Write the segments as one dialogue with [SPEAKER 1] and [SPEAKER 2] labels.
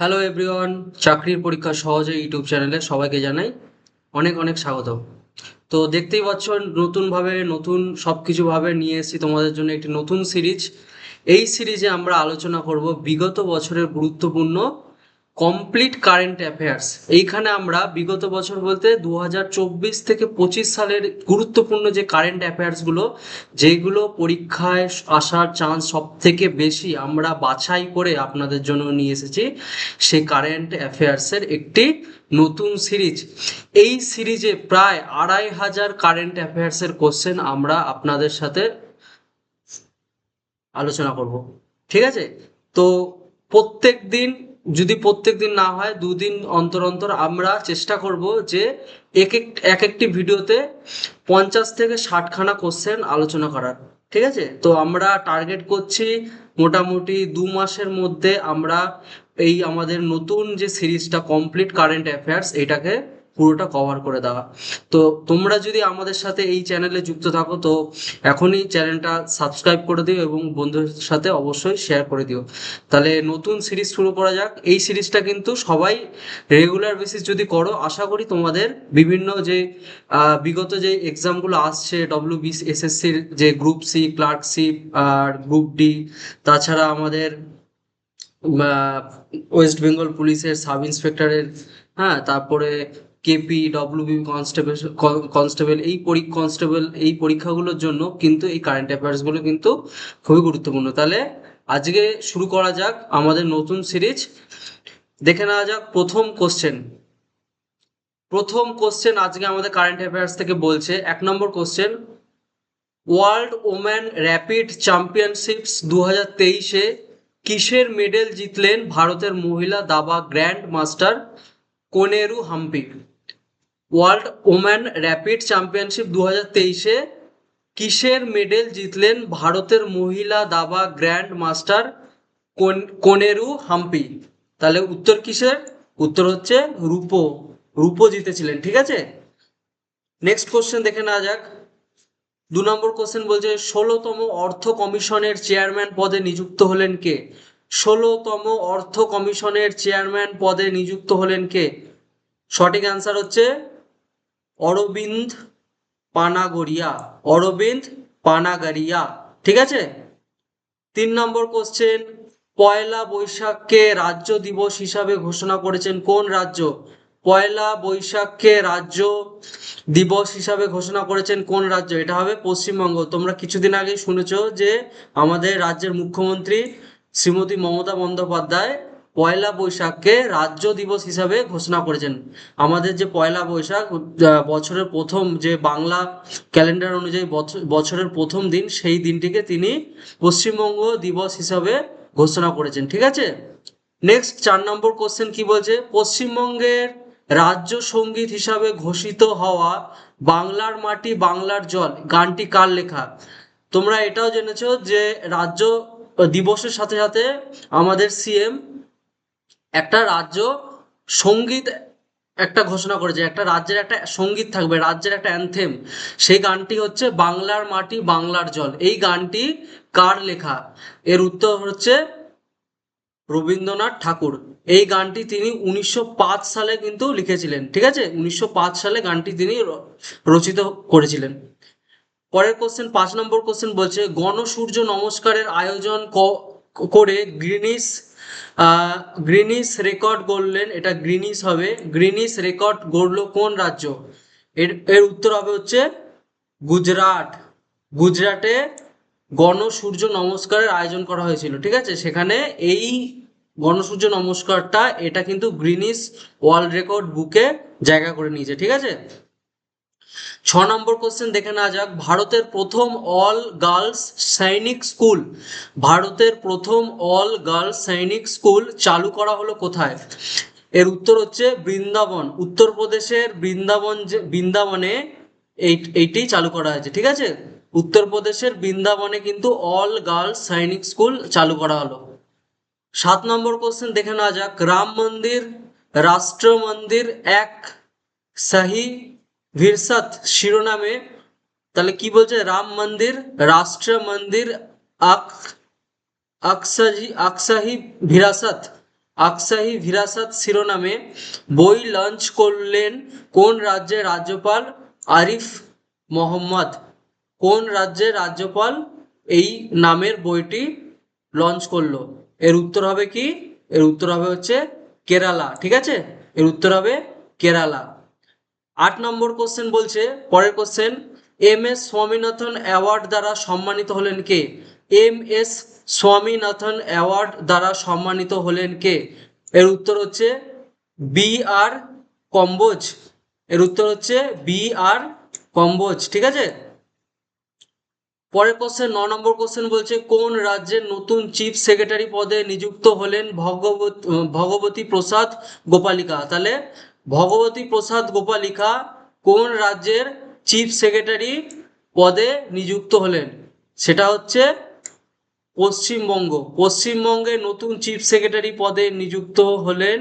[SPEAKER 1] Hello everyone চাকরির পরীক্ষা সহজে ইউটিউব চ্যানেলে সবাইকে জানাই অনেক অনেক স্বাগত তো দেখতেই পাচ্ছ, নতুনভাবে নতুন সব কিছুভাবে নিয়ে এসেছি তোমাদের জন্য একটি নতুন সিরিজ। এই সিরিজে আমরা আলোচনা করব বিগত বছরের গুরুত্বপূর্ণ কমপ্লিট কারেন্ট অ্যাফেয়ার্স এইখানে আমরা বিগত বছর বলতে দু হাজার চব্বিশ থেকে পঁচিশ সালের গুরুত্বপূর্ণ যে কারেন্ট অ্যাফেয়ার্সগুলো যেগুলো পরীক্ষায় আসার চান্স সব থেকে বেশি আমরা বাছাই করে আপনাদের জন্য নিয়ে এসেছি, সেই কারেন্ট অ্যাফেয়ার্সের একটি নতুন সিরিজ এই সিরিজে প্রায় আড়াই হাজার কারেন্ট অ্যাফেয়ার্সের কোশ্চেন আমরা আপনাদের সাথে আলোচনা করব। ঠিক আছে? তো প্রত্যেক দিন যদি প্রত্যেক দিন না হয়, দুদিন অন্তর অন্তর আমরা চেষ্টা করব যে এক এক এক একটি ভিডিওতে পঞ্চাশ থেকে ষাটখানা কোশ্চেন আলোচনা করার, ঠিক আছে? তো আমরা টার্গেট করছি মোটামুটি দু মাসের মধ্যে আমরা এই আমাদের নতুন যে সিরিজটা কমপ্লিট কারেন্ট অ্যাফেয়ার্স এটাকে পুরোটা কভার করে দেওয়া। তো তোমরা যদি আমাদের সাথে এই চ্যানেলে যুক্ত থাকো, তো এখনই চ্যানেলটা সাবস্ক্রাইব করে দিও এবং বন্ধুদের সাথে অবশ্যই শেয়ার করে দিও। তাহলে নতুন সিরিজ শুরু করা যাক। এই সিরিজটা কিন্তু সবাই রেগুলার বেসিস যদি করো, আশা করি তোমাদের বিভিন্ন যে বিগত যে এক্সামগুলো আসছে ডব্লিউ বি এসএসসির যে গ্রুপ সি ক্লার্কশিপ আর গ্রুপ ডি তাছাড়া আমাদের ওয়েস্ট বেঙ্গল পুলিশের সাব ইন্সপেক্টরের হ্যাঁ তারপরে কেপি ডব্লিউবি কনস্টেবল কনস্টেবল এই পরি কনস্টেবল এই পরীক্ষাগুলোর জন্য কিন্তু এই কারেন্ট অ্যাফেয়ার্সগুলো কিন্তু খুবই গুরুত্বপূর্ণ। তাহলে আজকে শুরু করা যাক আমাদের নতুন সিরিজ। দেখে নেওয়া যাক প্রথম কোশ্চেন প্রথম কোশ্চেন আজকে আমাদের কারেন্ট অ্যাফেয়ার্স থেকে বলছে, এক নম্বর question world woman rapid championships দু হাজার তেইশে কিসের মেডেল জিতলেন ভারতের মহিলা দাবা grandmaster Koneru Humpy world woman rapid championship দু হাজার তেইশে কিসের মেডেল জিতলেন ভারতের মহিলা দাবা গ্র্যান্ড মাস্টার কোনেরু হাম্পি? তাহলে উত্তর কিসের? উত্তর হচ্ছে রূপো। রূপো জিতেছিলেন, ঠিক আছে? নেক্সট কোশ্চেন দেখে নেওয়া যাক। দু নম্বর কোশ্চেন বলছে, ষোলোতম অর্থ কমিশনের চেয়ারম্যান পদে নিযুক্ত হলেন কে? ষোলোতম অর্থ কমিশনের চেয়ারম্যান পদে নিযুক্ত হলেন কে? সঠিক অ্যান্সার হচ্ছে অরবিন্দ পানাগড়িয়া, অরবিন্দ পানাগারিয়া ঠিক আছে? তিন নম্বর কোশ্চেন পয়লা বৈশাখকে রাজ্য দিবস হিসাবে ঘোষণা করেছেন কোন রাজ্য? পয়লা বৈশাখকে রাজ্য দিবস হিসাবে ঘোষণা করেছেন কোন রাজ্য? এটা হবে পশ্চিমবঙ্গ। তোমরা কিছুদিন আগে শুনেছো যে আমাদের রাজ্যের মুখ্যমন্ত্রী শ্রীমতী মমতা বন্দ্যোপাধ্যায় পয়লা বৈশাখকে রাজ্য দিবস হিসাবে ঘোষণা করেছেন। আমাদের যে পয়লা বৈশাখ বছরের প্রথম যে বাংলা ক্যালেন্ডার অনুযায়ী বছ- বছরের প্রথম দিন, সেই দিনটিকে তিনি পশ্চিমবঙ্গ দিবস হিসাবে ঘোষণা করেছেন। ঠিক আছে? নেক্সট চার নম্বর কোশ্চেন কি বলছে? পশ্চিমবঙ্গের রাজ্য সংগীত হিসাবে ঘোষিত হওয়া বাংলার মাটি, বাংলার জল, গানটি কার লেখা? তোমরা এটাও জেনেছো যে রাজ্য দিবসের সাথে সাথে আমাদের সিএম একটা রাজ্য সংগীত একটা ঘোষণা করেছে, একটা রাজ্যের একটা সংগীত থাকবে, রাজ্যের একটা অ্যানথেম সেই গানটি হচ্ছে বাংলার মাটি, বাংলার জল। এই গানটি কার লেখা? এর উত্তর হচ্ছে রবীন্দ্রনাথ ঠাকুর। এই গানটি তিনি উনিশশো পাঁচ সালে কিন্তু লিখেছিলেন, ঠিক আছে? উনিশশো পাঁচ সালে গানটি তিনি রচিত করেছিলেন। পরের কোশ্চেন পাঁচ নম্বর কোশ্চেন বলছে, গণসূর্য নমস্কারের আয়োজন করে গ্রিনিস গ্রিনিস রেকর্ড গড়লেন, এটা গ্রিনিস হবে। গ্রিনিস রেকর্ড গড়লো কোন রাজ্য? এর এর উত্তর হবে হচ্ছে গুজরাট। গুজরাটে গণসূর্য নমস্কারের আয়োজন করা হয়েছিল, ঠিক আছে? সেখানে এই গণসূর্য নমস্কারটা, এটা কিন্তু গ্রিনিস ওয়ার্ল্ড রেকর্ড বুকে জায়গা করে নিয়েছে, ঠিক আছে? ছ নম্বর কোশ্চেন দেখে নেওয়া যাক। ভারতের প্রথম অল গার্লস সৈনিক স্কুল ভারতের প্রথম অল গার্লস সৈনিক স্কুল চালু করা হলো কোথায়? এর উত্তর হচ্ছে বৃন্দাবন। উত্তরপ্রদেশের বৃন্দাবন যে বৃন্দাবনে এই এইটি চালু করা হয়েছে, ঠিক আছে? উত্তরপ্রদেশের বৃন্দাবনে কিন্তু অল গার্লস সৈনিক স্কুল চালু করা হলো। সাত নম্বর কোশ্চেন দেখে নেওয়া যাক। রাম মন্দির, রাষ্ট্র মন্দির এক, সাহি ভিরসাত শিরোনামে, তাহলে কি বলছে? রাম মন্দির, রাষ্ট্র মন্দির, আক আকসাহি আকসাহি ভিরাসত। আকসাহি ভিরাসাত শিরোনামে, বই লঞ্চ করলেন কোন রাজ্যের রাজ্যপাল আরিফ মোহাম্মদ? কোন রাজ্যের রাজ্যপাল এই নামের বইটি লঞ্চ করল? এর উত্তর হবে কি? এর উত্তর হবে হচ্ছে কেরালা, ঠিক আছে? এর উত্তর হবে কেরালা। আট নম্বর কোশ্চেন বলছে, পরের question M S Swaminathan award দ্বারা সম্মানিত হলেন কে? এম এস স্বামীনাথন অ্যাওয়ার্ড দ্বারা সম্মানিত হলেন কে? এর উত্তর হচ্ছে বি আর কম্বোজ। এর উত্তর হচ্ছে বি আর কম্বোজ, ঠিক আছে? পরের কোশ্চেন ন নম্বর কোশ্চেন বলছে, কোন রাজ্যের নতুন চিফ সেক্রেটারি পদে নিযুক্ত হলেন ভগবত ভগবতী প্রসাদ গোপালিকা? তাহলে ভগবতী প্রসাদ গোপালিকা কোন রাজ্যের চিফ সেক্রেটারি পদে নিযুক্ত হলেন? সেটা হচ্ছে পশ্চিমবঙ্গ। পশ্চিমবঙ্গে নতুন চিফ সেক্রেটারি পদে নিযুক্ত হলেন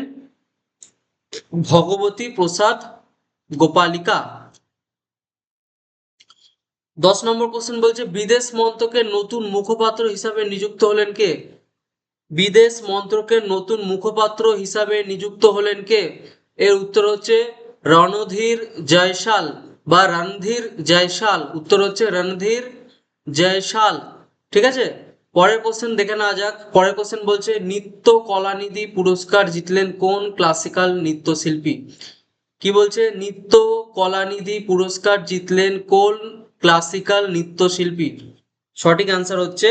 [SPEAKER 1] ভগবতী প্রসাদ গোপালিকা। দশ নম্বর কোশ্চেন বলছে, বিদেশ মন্ত্রকের নতুন মুখপাত্র হিসাবে নিযুক্ত হলেন কে? বিদেশ মন্ত্রকের নতুন মুখপাত্র হিসাবে নিযুক্ত হলেন কে? এর উত্তর হচ্ছে রণধীর জয়সাল বা রণধীর জয়সাল উত্তর হচ্ছে রণধীর জয়সাল ঠিক আছে? পরের কোশ্চেন দেখে নেওয়া যাক। পরের কোশ্চেন বলছে, নৃত্য কলানিধি পুরস্কার জিতলেন কোন ক্লাসিক্যাল নৃত্যশিল্পী? কি বলছে? নৃত্য কলানিধি পুরস্কার জিতলেন কোন ক্লাসিক্যাল নৃত্যশিল্পী? সঠিক অ্যান্সার হচ্ছে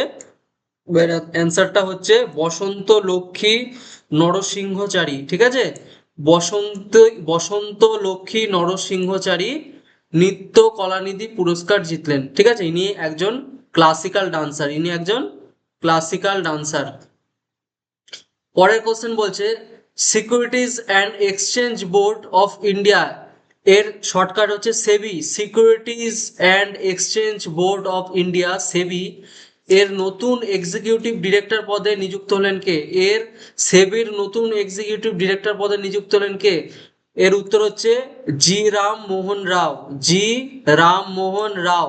[SPEAKER 1] অ্যান্সারটা হচ্ছে বসন্ত লক্ষ্মী নরসিংহচারী। ঠিক আছে? বসন্ত বসন্ত লক্ষ্মী নরসিংহচারী নৃত্য কলানিধি পুরস্কার জিতলেন। ঠিক আছে? ইনি একজন ক্লাসিক্যাল ডান্সার ইনি একজন ক্লাসিক্যাল ডান্সার পরের কোশ্চেন বলছে securities and exchange board of India এর শর্টকাট হচ্ছে SEBI. Securities and exchange board of India SEBI. এর নতুন এক্সিকিউটিভ ডিরেক্টর পদে নিযুক্ত হলেন কে? এর সেবির নতুন এক্সিকিউটিভ ডিরেক্টর পদে নিযুক্ত হলেন কে? এর উত্তর হচ্ছে জি রাম মোহন রাও। জি রাম মোহন রাও।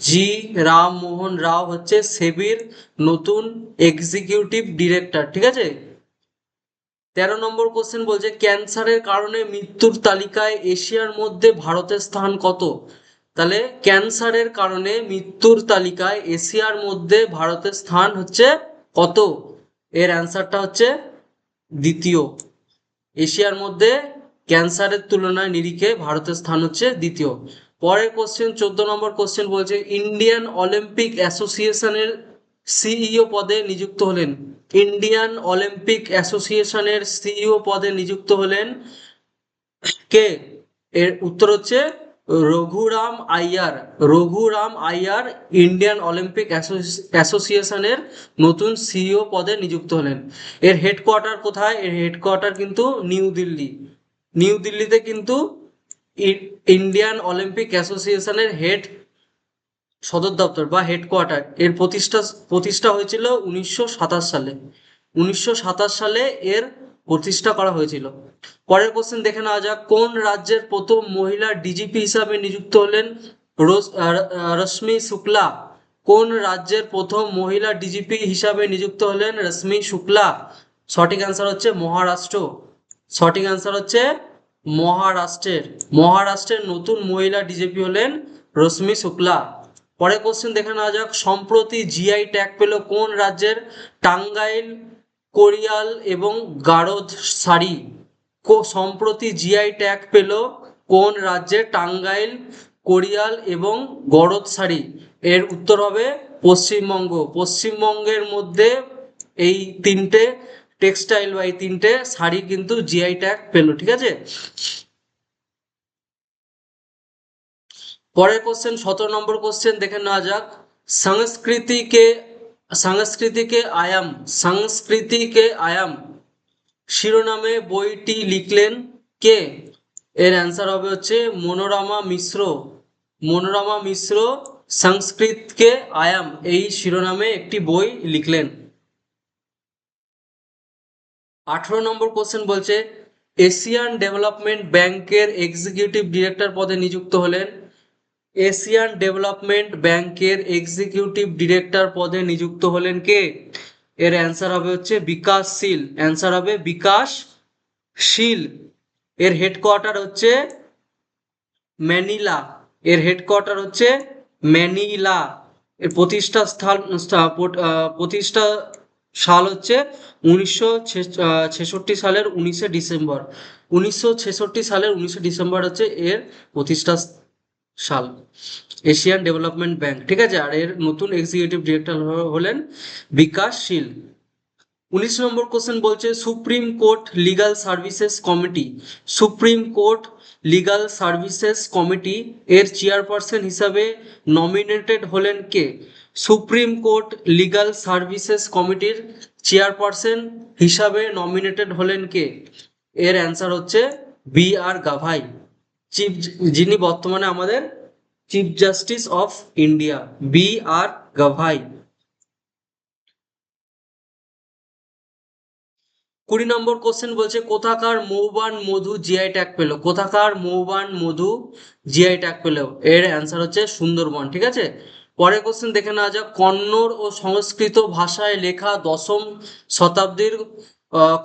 [SPEAKER 1] জি রাম মোহন রাও হচ্ছে সেবির নতুন এক্সিকিউটিভ ডিরেক্টর ঠিক আছে? তেরো নম্বর কোশ্চেন বলছে, ক্যান্সারের কারণে মৃত্যুর তালিকায় এশিয়ার মধ্যে ভারতের স্থান কত? তাহলে ক্যান্সারের কারণে মৃত্যুর তালিকায় এশিয়ার মধ্যে ভারতের স্থান হচ্ছে কত? এর অ্যান্সারটা হচ্ছে দ্বিতীয়। এশিয়ার মধ্যে ক্যান্সারের তুলনায় নিরিখে ভারতের স্থান হচ্ছে দ্বিতীয়। পরের কোশ্চেন চোদ্দ নম্বর কোশ্চেন বলছে ইন্ডিয়ান অলিম্পিক অ্যাসোসিয়েশনের সিইও পদে নিযুক্ত হলেন। ইন্ডিয়ান অলিম্পিক অ্যাসোসিয়েশনের সিইও পদে নিযুক্ত হলেন কে? এর উত্তর হচ্ছে রঘুরাম আইয়ার রঘুরাম আইয়ার ইন্ডিয়ান অলিম্পিক অ্যাসোসিয়েশনের নতুন সিইও পদে নিযুক্ত হলেন। এর হেডকোয়ার্টার কোথায়? এর হেডকোয়ার্টার কিন্তু নিউ দিল্লি। নিউ দিল্লিতে কিন্তু ইন্ডিয়ান অলিম্পিক অ্যাসোসিয়েশনের হেড সদর দপ্তর বা হেডকোয়ার্টার। এর প্রতিষ্ঠা প্রতিষ্ঠা হয়েছিল উনিশশো সাতাশ সালে। উনিশশো সাতাশ সালে এর প্রতিষ্ঠা করা হয়েছিল। পরের কোশ্চেন দেখে নেওয়া যাক, কোন রাজ্যের প্রথম মহিলা ডিজিপি হিসাবে নিযুক্ত হলেন? রশ্মি শুক্লা। কোন রাজ্যের প্রথম মহিলা ডিজিপি হিসাবে নিযুক্ত হলেন? রশ্মি শুক্লা। সঠিক অ্যান্সার হচ্ছে মহারাষ্ট্র। সঠিক অ্যান্সার হচ্ছে মহারাষ্ট্রের। মহারাষ্ট্রের নতুন মহিলা ডিজিপি হলেন রশ্মি শুক্লা। পরের কোশ্চেন দেখে নেওয়া যাক, সম্প্রতি জিআই ট্যাগ পেল কোন রাজ্যের টাঙ্গাইল কোরিয়াল এবং গারদ শাড়ি সম্প্রতি জিআই ট্যাগ পেল কোন রাজ্যে টাঙ্গাইল, কোরিয়াল এবং গরদ শাড়ি এর উত্তর হবে পশ্চিমবঙ্গ। পশ্চিমবঙ্গের মধ্যে এই তিনটে টেক্সটাইল বা এই তিনটে শাড়ি কিন্তু জিআই ট্যাগ পেল, ঠিক আছে? পরের কোশ্চেন সতেরো নম্বর কোশ্চেন দেখে নেওয়া যাক। সংস্কৃতিকে সংস্কৃতিকে আয়াম সংস্কৃতিকে আয়াম। শিরোনামে বইটি লিখলেন কে? এর অ্যান্সার হবে হচ্ছে মনোরমা মিশ্র। মনোরমা মিশ্র সংস্কৃতকে আয়াম, এই শিরোনামে একটি বই লিখলেন। আঠারো নম্বর কোশ্চেন বলছে, এশিয়ান ডেভেলপমেন্ট ব্যাংকের এক্সিকিউটিভ ডিরেক্টর পদে নিযুক্ত হলেন এশিয়ান ডেভেলপমেন্ট ব্যাংকের এক্সিকিউটিভ ডিরেক্টর পদে নিযুক্ত হলেন কে? এর অ্যান্সার হবে হচ্ছে বিকাশশীল অ্যান্সার হবে বিকাশশীল এর হেডকোয়ার্টার হচ্ছে ম্যানিলা। এর হেডকোয়ার্টার হচ্ছে ম্যানিলা। এর প্রতিষ্ঠা স্থান প্রতিষ্ঠা সাল হচ্ছে উনিশশো ছেষট্টি সালের উনিশে ডিসেম্বর। উনিশশো ছেষট্টি সালের উনিশে ডিসেম্বর হচ্ছে এর প্রতিষ্ঠা সাল। Asian development bank. ঠিক আছে, আর এর নতুন এক্সিকিউটিভ ডিরেক্টর হলেন বিকাশশীল উনিশ নম্বর কোশ্চেন বলছে, supreme court legal services committee supreme court legal services committee এর চেয়ারপারসন হিসাবে নমিনেটেড হলেন কে? সুপ্রিম কোর্ট লিগাল সার্ভিসেস কমিটির চেয়ারপারসন হিসাবে নমিনেটেড হলেন কে? এর অ্যান্সার হচ্ছে বি আর গাভাই। চিফ যিনি বর্তমানে আমাদের chief justice of India B R Gavai কুড়ি নম্বর কোশ্চেন বলছে, কোথাকার মৌবান মধু জিআই ট্যাগ পেল? কোথাকার মৌবান মধু জিআই ট্যাগ পেল? এর অ্যান্সার হচ্ছে সুন্দরবন, ঠিক আছে? পরের কোশ্চেন দেখে নেওয়া যাক। কন্নড় ও সংস্কৃত ভাষায় লেখা দশম শতাব্দীর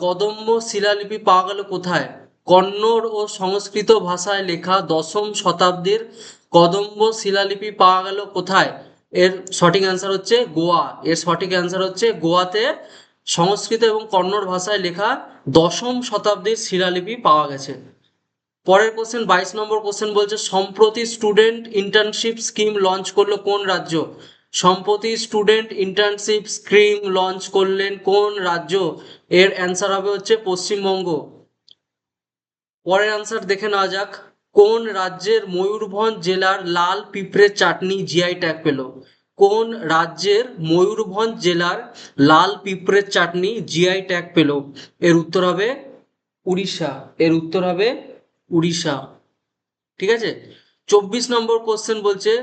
[SPEAKER 1] কদম্ব শিলালিপি পাওয়া গেল কোথায়? কন্নড় ও সংস্কৃত ভাষায় লেখা দশম শতাব্দীর কদম্ব শিলালিপি পাওয়া গেল কোথায়? এর সঠিক অ্যান্সার হচ্ছে গোয়া। এর সঠিক অ্যান্সার হচ্ছে গোয়াতে সংস্কৃত এবং কন্নড় ভাষায় লেখা দশম শতাব্দীর শিলালিপি পাওয়া গেছে। পরের কোশ্চেন বাইশ নম্বর কোশ্চেন বলছে, সম্প্রতি স্টুডেন্ট ইন্টার্নশিপ স্কিম লঞ্চ করল কোন রাজ্য? সম্প্রতি স্টুডেন্ট ইন্টার্নশিপ স্কিম লঞ্চ করলেন কোন রাজ্য? এর অ্যান্সার হবে হচ্ছে পশ্চিমবঙ্গ। পরের আনসার দেখে নেওয়া যাক। কোন রাজ্যের ময়ূরভঞ্জ জেলার লাল পিঁপড়ের চাটনি জিআই ট্যাগ পেল? কোন রাজ্যের ময়ূরভঞ্জ জেলার লাল পিঁপড়ের চাটনি জিআই ট্যাগ পেল? এর উত্তর হবে উড়িষ্যা। এর উত্তর হবে উড়িষ্যা। ঠিক আছে? চব্বিশ নম্বর কোশ্চেন বলছে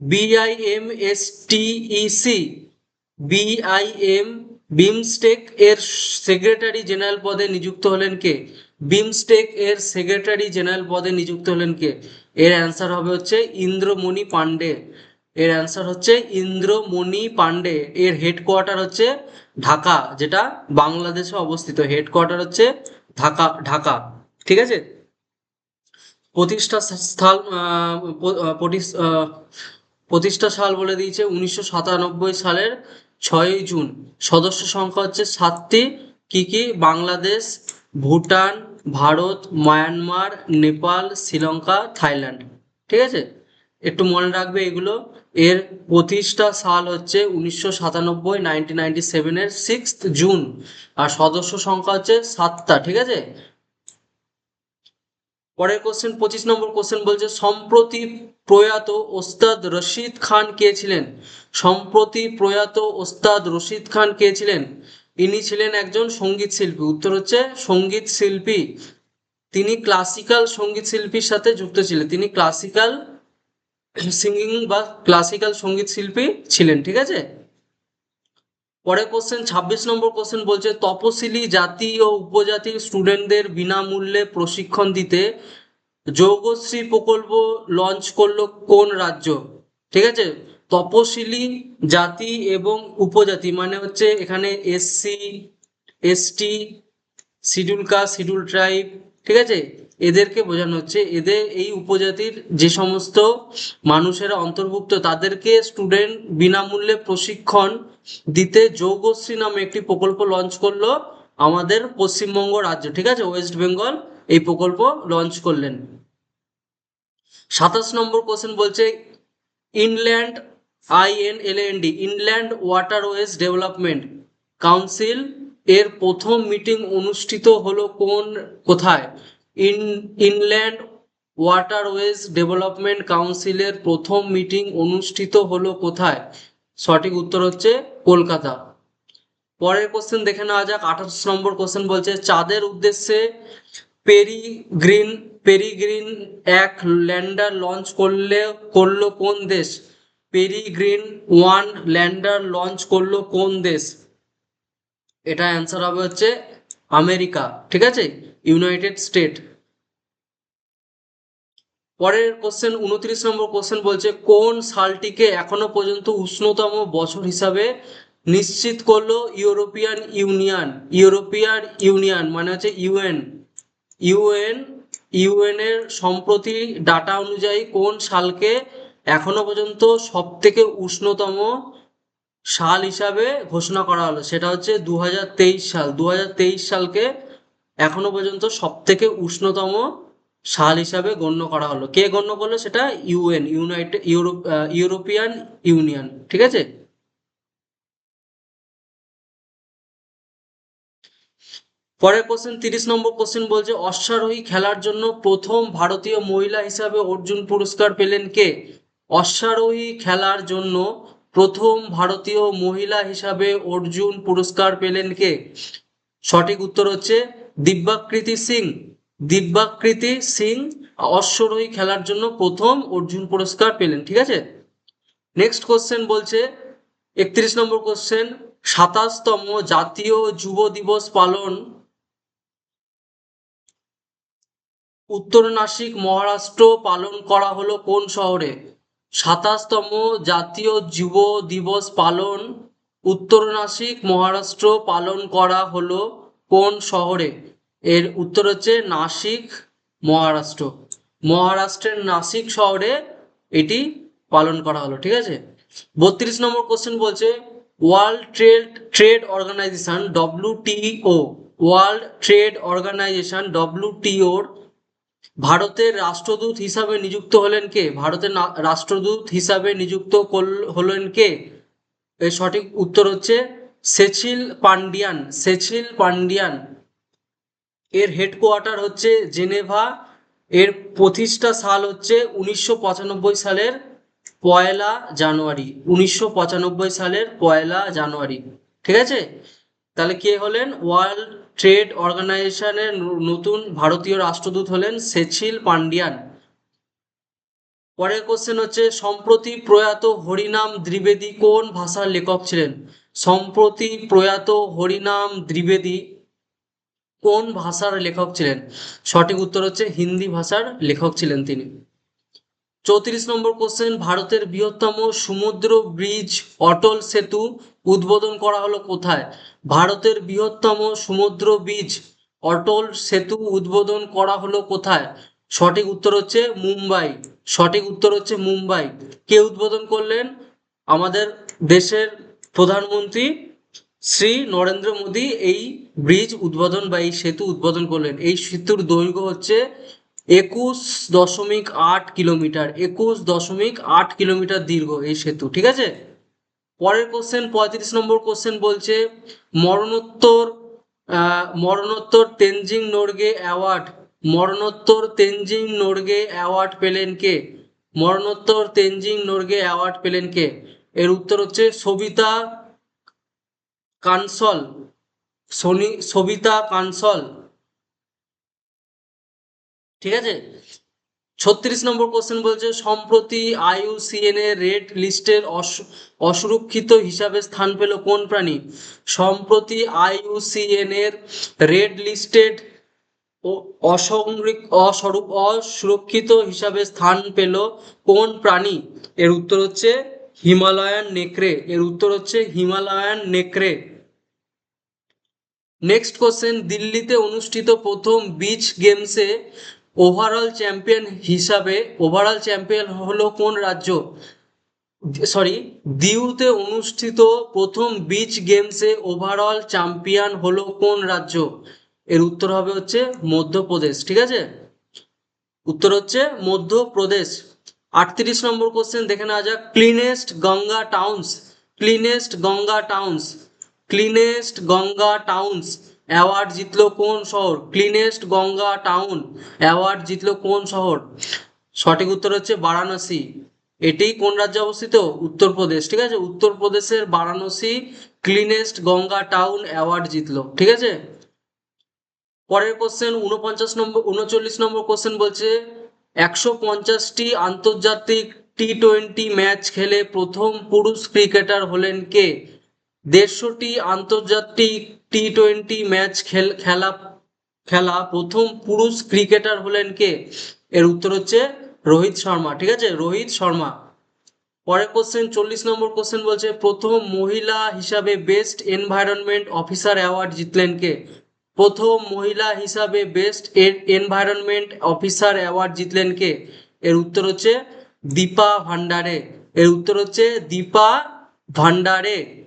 [SPEAKER 1] B I M S T E C B I M BIMSTEC এর সেক্রেটারি জেনারেল পদে নিযুক্ত হলেন কে? বিমস্টেক এর সেক্রেটারি জেনারেল পদে নিযুক্ত হলেন কে? এর অ্যান্সার হবে হচ্ছে ইন্দ্রমণি পান্ডে এর অ্যান্সার হচ্ছে ইন্দ্রমণি পান্ডে এর হেডকোয়ার্টার হচ্ছে ঢাকা, যেটা বাংলাদেশে অবস্থিত। হেডকোয়ার্টার হচ্ছে ঢাকা ঢাকা। ঠিক আছে? প্রতিষ্ঠা স্থল প্রতিষ্ঠা সাল বলে দিয়েছে উনিশশো সাতানব্বই সালের ছয়ই জুন। সদস্য সংখ্যা হচ্ছে সাতটি। কি কি? Bangladesh, Bhutan Bharat, Myanmar, Nepal, Sri Lanka, Thailand. ঠিক আছে? একটু মনে রাখবে এগুলো। এর প্রতিষ্ঠা সাল হচ্ছে উনিশশো সাতানব্বই নাইনটিন নাইনটি সেভেনের সিক্স জুন আর সদস্য সংখ্যা হচ্ছে সাতটা, ঠিক আছে? পরের কোশ্চেন পঁচিশ নম্বর কোশ্চেন বলছে, সম্প্রতি প্রয়াত ওস্তাদ রশিদ খান কে ছিলেন? সম্প্রতি প্রয়াত ওস্তাদ রশিদ খান কে ছিলেন? ইনি ছিলেন একজন সংগীত শিল্পী। উত্তর হচ্ছে সংগীত শিল্পী। তিনি ক্লাসিক্যাল সংগীত শিল্পীর সাথে যুক্ত ছিলেন। তিনি ক্লাসিক্যাল সিঙ্গিং বা ক্লাসিক্যাল সংগীত শিল্পী ছিলেন, ঠিক আছে? পরের কোশ্চেন ছাব্বিশ নম্বর কোশ্চেন বলছে, তপশিলি জাতি ও উপজাতির স্টুডেন্টদের বিনামূল্যে প্রশিক্ষণ দিতে যৌগশ্রী প্রকল্প লঞ্চ করল কোন রাজ্য? ঠিক আছে? তপশিলি জাতি এবং উপজাতি মানে হচ্ছে এখানে SC ST schedule caste schedule tribe ঠিক আছে? এদেরকে বোঝানো হচ্ছে। এদের এই উপজাতির যে সমস্ত মানুষেরা অন্তর্ভুক্ত, তাদেরকে স্টুডেন্ট বিনামূল্যে প্রশিক্ষণ দিতে যৌগশ্রী নামে একটি প্রকল্প লঞ্চ করল আমাদের পশ্চিমবঙ্গ রাজ্য, ঠিক আছে? ওয়েস্ট বেঙ্গল এই প্রকল্প লঞ্চ করলেন। সাতাশ নম্বর কোশ্চেন বলছে inland I N L N D, inland waterways development council এর প্রথম মিটিং অনুষ্ঠিত হলো কোন, কোথায়? ইন, ইনল্যান্ড ওয়াটারওয়েজ ডেভেলপমেন্ট কাউন্সিলের প্রথম মিটিং অনুষ্ঠিত হলো কোথায়? সঠিক উত্তর হচ্ছে কলকাতা। পরের কোশ্চেন দেখে নেওয়া যাক আঠাশ নম্বর কোশ্চেন বলছে, চাঁদের উদ্দেশ্যে পেরি পেরিগ্রিন পেরিগ্রিন এক ল্যান্ডার লঞ্চ করলে, করল কোন দেশ? পেরিগ্রিন ওয়ান ল্যান্ডার লঞ্চ করল কোন দেশ? এটা অ্যান্সার হবে হচ্ছে আমেরিকা, ঠিক আছে? ইউনাইটেড স্টেট পরের কোশ্চেন উনত্রিশ নম্বর কোশ্চেন বলছে, কোন সালটিকে এখনও পর্যন্ত উষ্ণতম বছর হিসাবে নিশ্চিত করল ইউরোপিয়ান ইউনিয়ন? ইউরোপিয়ান ইউনিয়ন মানে হচ্ছে ইউএন। ইউএন ইউএন এর সম্প্রতি ডাটা অনুযায়ী কোন সালকে এখনও পর্যন্ত সব থেকে উষ্ণতম সাল হিসাবে ঘোষণা করা হলো। সেটা হচ্ছে দু হাজার তেইশ সাল। দু হাজার তেইশ সালকে এখনও পর্যন্ত সব থেকে উষ্ণতম সাল হিসাবে গণ্য করা হলো। কে গণ্য করল? সেটা UN united Europe European union. ঠিক আছে? পরের কোশ্চেন তিরিশ নম্বর কোশ্চেন বলছে, অশ্বারোহী খেলার জন্য প্রথম ভারতীয় মহিলা হিসাবে অর্জুন পুরস্কার পেলেন কে? অশ্বারোহী খেলার জন্য প্রথম ভারতীয় মহিলা হিসাবে অর্জুন পুরস্কার পেলেন কে? সঠিক উত্তর হচ্ছে দিব্যাকৃতি সিং। দিব্যাকৃতি সিং অশ্বারোহী খেলার জন্য প্রথম অর্জুন পুরস্কার পেলেন, ঠিক আছে? নেক্সট কোশ্চেন বলছে, একত্রিশ নম্বর কোশ্চেন সাতাশতম জাতীয় যুব দিবস পালন। উত্তর নাসিক মহারাষ্ট্র পালন করা হলো কোন শহরে? সাতাশতম জাতীয় যুব দিবস পালন। উত্তর নাসিক, মহারাষ্ট্র পালন করা হলো কোন শহরে? এর উত্তর হচ্ছে নাসিক, মহারাষ্ট্র। মহারাষ্ট্রের নাসিক শহরে এটি পালন করা হলো, ঠিক আছে? বত্রিশ নম্বর কোশ্চেন বলছে world trade trade organisation WTO world trade organisation ডব্লিউটিওর ভারতের রাষ্ট্রদূত হিসাবে নিযুক্ত হলেন কে? ভারতের রাষ্ট্রদূত হিসাবে নিযুক্ত হলেন কে? এর সঠিক উত্তর হচ্ছে সেচিল পান্ডিয়ান সেচিল পান্ডিয়ান এর হেডকোয়ার্টার হচ্ছে জেনেভা। এর প্রতিষ্ঠা সাল হচ্ছে উনিশশো পঁচানব্বই সালের পয়লা জানুয়ারি, উনিশশো পঁচানব্বই সালের পয়লা জানুয়ারি। ঠিক আছে? তাহলে কে হলেন? ওয়ার্ল্ড ট্রেড অর্গানাইজেশনের নতুন ভারতীয় রাষ্ট্রদূত হলেন সেচিল পান্ডিয়ান পরের কোশ্চেন হচ্ছে, সম্প্রতি প্রয়াত হরিনাম দ্বিবেদী কোন ভাষার লেখক ছিলেন? সম্প্রতি প্রয়াত হরিনাম দ্বিবেদী কোন ভাষার লেখক ছিলেন? সঠিক উত্তর হচ্ছে হিন্দি ভাষার লেখক ছিলেন তিনি। চৌত্রিশ নম্বর কোশ্চেন ভারতের বৃহত্তম সমুদ্র ব্রিজ অটল সেতু উদ্বোধন করা হলো কোথায়? ভারতের বৃহত্তম সমুদ্র ব্রিজ অটল সেতু উদ্বোধন করা হলো কোথায়? সঠিক উত্তর হচ্ছে মুম্বাই। সঠিক উত্তর হচ্ছে মুম্বাই। কে উদ্বোধন করলেন? আমাদের দেশের প্রধানমন্ত্রী শ্রী নরেন্দ্র মোদী এই ব্রিজ উদ্বোধন বা এই সেতু উদ্বোধন করলেন। এই সেতুর দৈর্ঘ্য হচ্ছে একুশ দশমিক আট কিলোমিটার, একুশ দশমিক আট কিলোমিটার দীর্ঘ এই সেতু, ঠিক আছে? পরের কোশ্চেন পঁয়ত্রিশ নম্বর কোশ্চেন বলছে, মরণোত্তর মরণোত্তর তেনজিং নোরগে অ্যাওয়ার্ড মরণোত্তর তেনজিং নোরগে অ্যাওয়ার্ড পেলেন কে? মরণোত্তর তেনজিং নোরগে অ্যাওয়ার্ড পেলেন কে? এর উত্তর হচ্ছে সবিতা কানসল, সনি, সবিতা কানসল। ঠিক আছে? ছত্রিশ নম্বর কোশ্চেন বলছে, সম্প্রতি আইইউসিএন এর রেড লিস্টের অস- অসুরক্ষিত হিসাবে স্থান পেল কোন প্রাণী? সম্প্রতি আইইউসিএন এর রেড লিস্টেড অস্বরূপ অসুরক্ষিত হিসাবে স্থান পেল কোন প্রাণী? এর উত্তর হচ্ছে হিমালয়ান নেকড়ে। এর উত্তর হচ্ছে হিমালয়ান নেকড়ে। নেক্সট কোশ্চেন দিল্লিতে অনুষ্ঠিত প্রথম বিচ গেমসে ওভারঅল চ্যাম্পিয়ন হিসাবে ওভারঅল চ্যাম্পিয়ন হলো কোন রাজ্য? সরি দিউতে অনুষ্ঠিত প্রথম বিচ গেমসে ওভারঅল চ্যাম্পিয়ন হলো কোন রাজ্য? এর উত্তর হবে হচ্ছে মধ্যপ্রদেশ, ঠিক আছে? উত্তর হচ্ছে মধ্যপ্রদেশ। আটত্রিশ নম্বর কোশ্চেন দেখে নেওয়া যাক। Cleanest Ganga towns cleanest Ganga towns cleanest Ganga towns award জিতলো কোন শহর? Cleanest Ganga town. অ্যাওয়ার্ড জিতলো কোন শহর? সঠিক উত্তর হচ্ছে বারাণসী। এটি কোন রাজ্যে অবস্থিত? উত্তরপ্রদেশ। ঠিক আছে? উত্তরপ্রদেশের Varanasi cleanest Ganga town award জিতলো। ঠিক আছে? পরের কোশ্চেন উনপঞ্চাশ নম্বর, উনচল্লিশ নম্বর কোশ্চেন বলছে, একশো পঞ্চাশটি আন্তর্জাতিক টি টোয়েন্টি ম্যাচ খেলে প্রথম পুরুষ ক্রিকেটার হলেন কে? দেড়শোটি আন্তর্জাতিক টি টোয়েন্টি ম্যাচ খেল, খেলা খেলা প্রথম পুরুষ ক্রিকেটার হলেন কে? এর উত্তর হচ্ছে রোহিত শর্মা, ঠিক আছে? রোহিত শর্মা। পরের কোশ্চেন চল্লিশ নম্বর কোশ্চেন বলছে, প্রথম মহিলা হিসাবে বেস্ট এনভায়রনমেন্ট অফিসার অ্যাওয়ার্ড জিতলেন কে? প্রথম মহিলা হিসাবে বেস্ট এনভায়রনমেন্ট অফিসার অ্যাওয়ার্ড জিতলেন কে? এর উত্তর হচ্ছে দীপা ভান্ডারে। এর উত্তর হচ্ছে দীপা ভান্ডারে।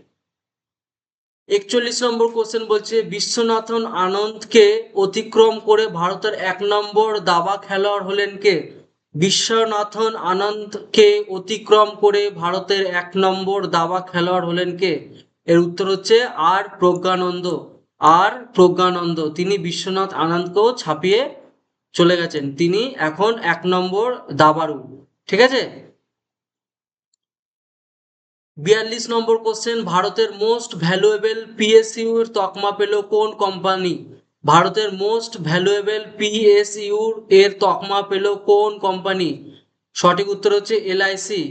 [SPEAKER 1] একচল্লিশ নম্বর কোশ্চেন বলছে, বিশ্বনাথন আনন্দকে অতিক্রম করে ভারতের এক নম্বর দাবা খেলোয়াড় হলেন কে? বিশ্বনাথন আনন্দকে অতিক্রম করে ভারতের এক নম্বর দাবা খেলোয়াড় হলেন কে? এর উত্তর হচ্ছে আর প্রজ্ঞানন্দ। আর প্রজ্ঞানন্দ, তিনি বিশ্বনাথ আনন্দকেও ছাপিয়ে চলে গেছেন। তিনি এখন এক নম্বর দাবারু ঠিক আছে? বিয়াল্লিশ নম্বর কোশ্চেন ভারতের মোস্ট ভ্যালুয়েবল পিএসইউ এর তকমা পেল কোন কোম্পানি ভারতের মোস্ট ভ্যালুয়েবল পিএসইউ এর তকমা পেল কোন কোম্পানি সঠিক উত্তর হচ্ছে এলআইসি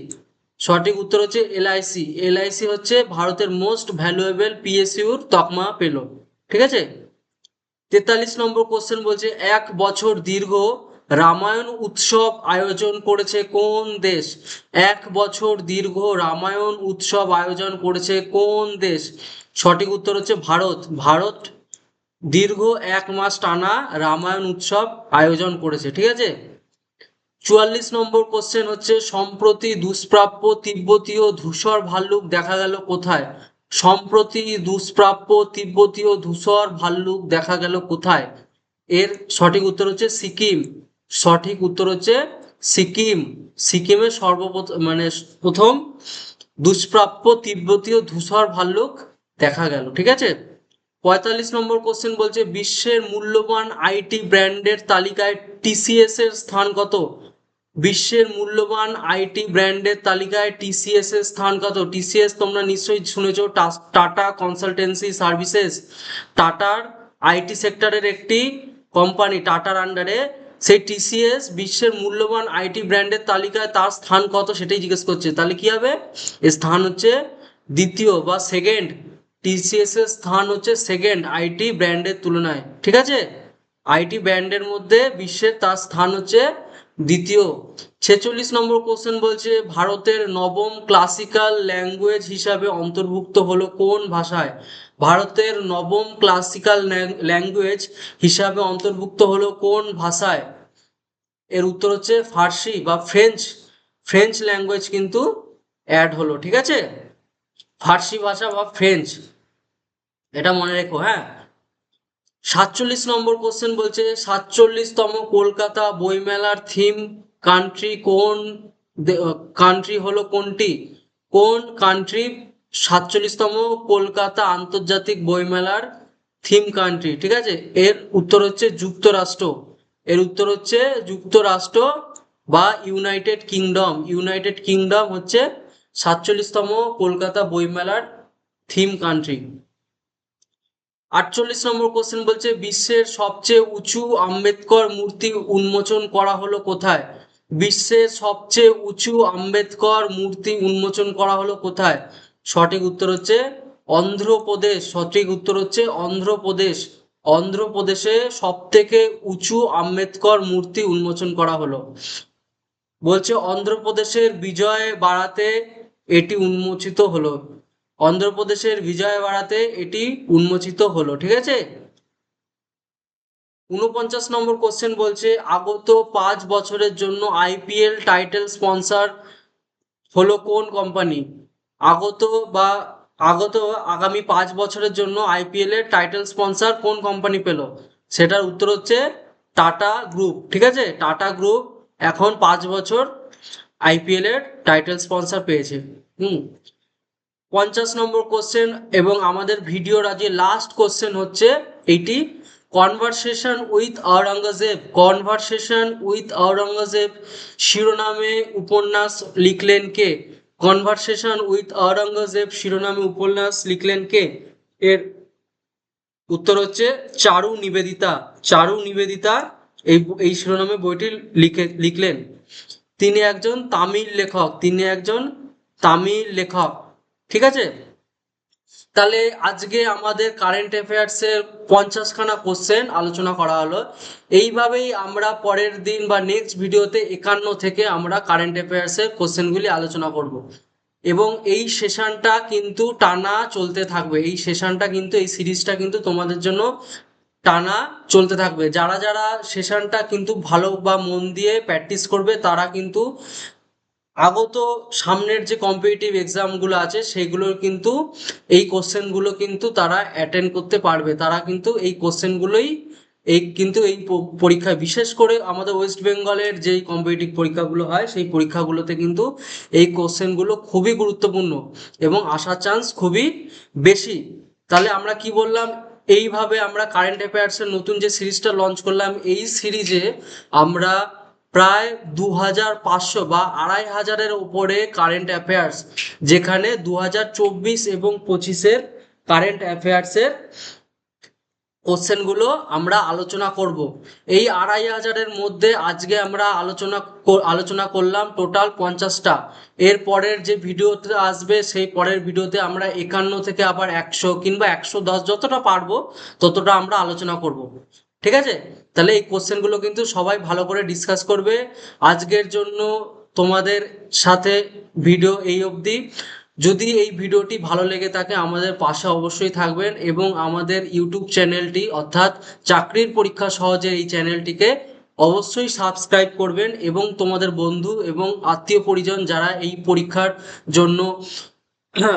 [SPEAKER 1] সঠিক উত্তর হচ্ছে এলআইসি এলআইসি হচ্ছে ভারতের মোস্ট ভ্যালুয়েবল পিএসইউর তকমা পেল। ঠিক আছে? তেতাল্লিশ নম্বর কোশ্চেন বলছে, এক বছর দীর্ঘ রামায়ণ উৎসব আয়োজন করেছে কোন দেশ? এক বছর দীর্ঘ রামায়ণ উৎসব আয়োজন করেছে কোন দেশ? সঠিক উত্তর হচ্ছে ভারত। ভারত দীর্ঘ এক মাস টানা রামায়ণ উৎসব আয়োজন করেছে, ঠিক আছে? চুয়াল্লিশ নম্বর কোশ্চেন হচ্ছে, সম্প্রতি দুষ্প্রাপ্য তিব্বতীয় ধূসর ভাল্লুক দেখা গেল কোথায়? সম্প্রতি দুষ্প্রাপ্য তিব্বতীয় ধূসর ভাল্লুক দেখা গেল কোথায়? এর সঠিক উত্তর হচ্ছে সিকিম। সঠিক উত্তর হচ্ছে সিকিম। সিকিমে সর্বপ্রথম মানে প্রথম দুষ্প্রাপ্য তিব্বতীয় ধূসর ভাল্লুক দেখা গেল, ঠিক আছে? পঁয়তাল্লিশ নম্বর কোশ্চেন বলছে, বিশ্বের মূল্যবান আইটি ব্র্যান্ডের তালিকায় টিসিএস এর স্থান কত? বিশ্বের মূল্যবান আইটি ব্র্যান্ডের তালিকায় টিসিএস এর স্থান কত? টিসিএস তোমরা নিশ্চয়ই শুনেছো টাটা কনসালটেন্সি সার্ভিসেস। টাটার আইটি সেক্টরের একটি কোম্পানি, টাটার আন্ডারে সেই টিসিএস বিশ্বের মূল্যবান আইটি ব্র্যান্ডের তালিকায় তার স্থান কত সেটাই জিজ্ঞেস করছে। তাহলে কি হবে? এর স্থান হচ্ছে দ্বিতীয় বা সেকেন্ড টিসিএস এর স্থান হচ্ছে সেকেন্ড আইটি ব্র্যান্ডের তুলনায়। ঠিক আছে? আইটি ব্র্যান্ডের মধ্যে বিশ্বের তার স্থান হচ্ছে দ্বিতীয়। ছেচল্লিশ নম্বর কোশ্চেন বলছে, ভারতের নবম ক্লাসিক্যাল ল্যাঙ্গুয়েজ হিসাবে অন্তর্ভুক্ত হলো কোন ভাষায়? ভারতের নবম ক্লাসিক্যাল ল্যাঙ্গুয়েজ হিসাবে অন্তর্ভুক্ত হলো কোন ভাষায়? এর উত্তর হচ্ছে ফার্সি বা ফ্রেঞ্চ। ফ্রেঞ্চ ল্যাঙ্গুয়েজ কিন্তু অ্যাড হলো, ঠিক আছে? ফার্সি ভাষা বা ফ্রেঞ্চ, এটা মনে রেখো হ্যাঁ? সাতচল্লিশ নম্বর কোশ্চেন বলছে, সাতচল্লিশতম কলকাতা বইমেলার থিম কান্ট্রি কোন কান্ট্রি হলো কোনটি? কোন কান্ট্রি সাতচল্লিশতম কলকাতা আন্তর্জাতিক বইমেলার থিম কান্ট্রি ঠিক আছে? এর উত্তর হচ্ছে যুক্তরাষ্ট্র। এর উত্তর হচ্ছে যুক্তরাষ্ট্র বা ইউনাইটেড কিংডম। ইউনাইটেড কিংডম হচ্ছে সাতচল্লিশতম কলকাতা বইমেলার থিম কান্ট্রি। আটচল্লিশ নম্বর কোশ্চেন বলছে, বিশ্বের সবচেয়ে উঁচু আম্বেদকর মূর্তি উন্মোচন করা হলো কোথায়? বিশ্বের সবচেয়ে উঁচু আম্বেদকর মূর্তি উন্মোচন করা হলো কোথায়? সঠিক উত্তর হচ্ছে অন্ধ্রপ্রদেশ। সঠিক উত্তর হচ্ছে অন্ধ্রপ্রদেশ। অন্ধ্রপ্রদেশে সব থেকে উঁচু আম্বেদকর মূর্তি উন্মোচন করা হলো। বলছে, অন্ধ্রপ্রদেশের বিজয় বাড়াতে এটি উন্মোচিত হলো। অন্ধ্রপ্রদেশের বিজয় বাড়াতে এটি উন্মোচিত হলো, ঠিক আছে? উনপঞ্চাশ নম্বর কোশ্চেন বলছে, আগত পাঁচ বছরের জন্য আইপিএল টাইটেল স্পন্সর হলো কোন কোম্পানি আগত বা আগত আগামী পাঁচ বছরের জন্য আইপিএল এর টাইটেল স্পন্সর কোন কোম্পানি পেল? সেটার উত্তর হচ্ছে টাটা গ্রুপ, ঠিক আছে? টাটা গ্রুপ এখন পাঁচ বছর আইপিএল এর টাইটেল স্পন্সর পেয়েছে। হুম। পঞ্চাশ নম্বর কোশ্চেন এবং আমাদের ভিডিওর আজকে লাস্ট কোশ্চেন হচ্ছে এইটি conversation with Aurangzeb conversation with Aurangzeb শিরোনামে উপন্যাস লিখলেন কে? কনভারসেশন উইথ আওরঙ্গজেব শিরোনামে উপন্যাস লিখলেন কে? এর উত্তর হচ্ছে চারু নিবেদিতা। চারু নিবেদিতা এই এই শিরোনামে বইটি লিখে লিখলেন। তিনি একজন তামিল লেখক। তিনি একজন তামিল লেখক। ঠিক আছে? তাহলে আজকে আমাদের কারেন্ট অ্যাফেয়ার্সের পঞ্চাশখানা কোশ্চেন আলোচনা করা হলো। এইভাবেই আমরা পরের দিন বা নেক্সট ভিডিওতে একান্ন থেকে আমরা কারেন্ট অ্যাফেয়ার্সের কোশ্চেনগুলি আলোচনা করব। এবং এই সেশনটা কিন্তু টানা চলতে থাকবে। এই সেশনটা কিন্তু, এই সিরিজটা কিন্তু তোমাদের জন্য টানা চলতে থাকবে। যারা যারা সেশনটা কিন্তু ভালো বা মন দিয়ে প্র্যাকটিস করবে, তারা কিন্তু আগত সামনের যে কম্পিটিটিভ এক্সামগুলো আছে, সেগুলোর কিন্তু এই কোশ্চেনগুলো কিন্তু তারা অ্যাটেন্ড করতে পারবে। তারা কিন্তু এই কোশ্চেনগুলোই এই কিন্তু এই পরীক্ষায় বিশেষ করে আমাদের ওয়েস্ট বেঙ্গলের যেই কম্পিটিটিভ পরীক্ষাগুলো হয়, সেই পরীক্ষাগুলোতে কিন্তু এই কোশ্চেনগুলো খুবই গুরুত্বপূর্ণ এবং আসার চান্স খুবই বেশি। তাহলে আমরা কি বললাম? এইভাবে আমরা কারেন্ট অ্যাফেয়ার্সের নতুন যে সিরিজটা লঞ্চ করলাম, এই সিরিজে আমরা প্রায় দু হাজার পাঁচশো বা আড়াই হাজারের উপরে কারেন্ট অ্যাফেয়ার্স যেখানে দু হাজার চব্বিশ এবং পঁচিশের কারেন্ট অ্যাফেয়ার্সের কোশ্চেনগুলো আমরা আলোচনা করব। এই আড়াই হাজারের মধ্যে আজকে আমরা আলোচনা আলোচনা করলাম টোটাল পঞ্চাশটা। এর পরের যে ভিডিওতে আসবে, সেই পরের ভিডিওতে আমরা একান্ন থেকে আবার একশো কিংবা একশো দশ যতটা পারব, ততটা আমরা আলোচনা করব। ঠিক আছে? তাহলে এই কোশ্চেনগুলো কিন্তু সবাই ভালো করে ডিসকাস করবে। আজকের জন্য তোমাদের সাথে ভিডিও এই অবধি। যদি এই ভিডিওটি ভালো লেগে থাকে, আমাদের পাশে অবশ্যই থাকবেন এবং আমাদের ইউটিউব চ্যানেলটি অর্থাৎ চাকরির পরীক্ষা সহজে এই চ্যানেলটিকে অবশ্যই সাবস্ক্রাইব করবেন এবং তোমাদের বন্ধু এবং আত্মীয় পরিজন যারা এই পরীক্ষার জন্য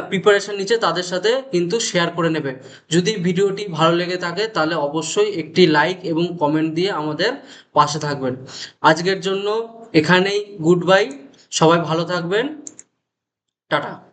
[SPEAKER 1] প্রিপারেশন নিচ্ছে, তাদের সাথে কিন্তু শেয়ার করে নেবে। যদি ভিডিওটি ভালো লেগে থাকে, তাহলে অবশ্যই একটি লাইক এবং কমেন্ট দিয়ে আমাদের পাশে থাকবেন। আজকের জন্য এখানেই গুড বাই সবাই ভালো থাকবেন। টাটা।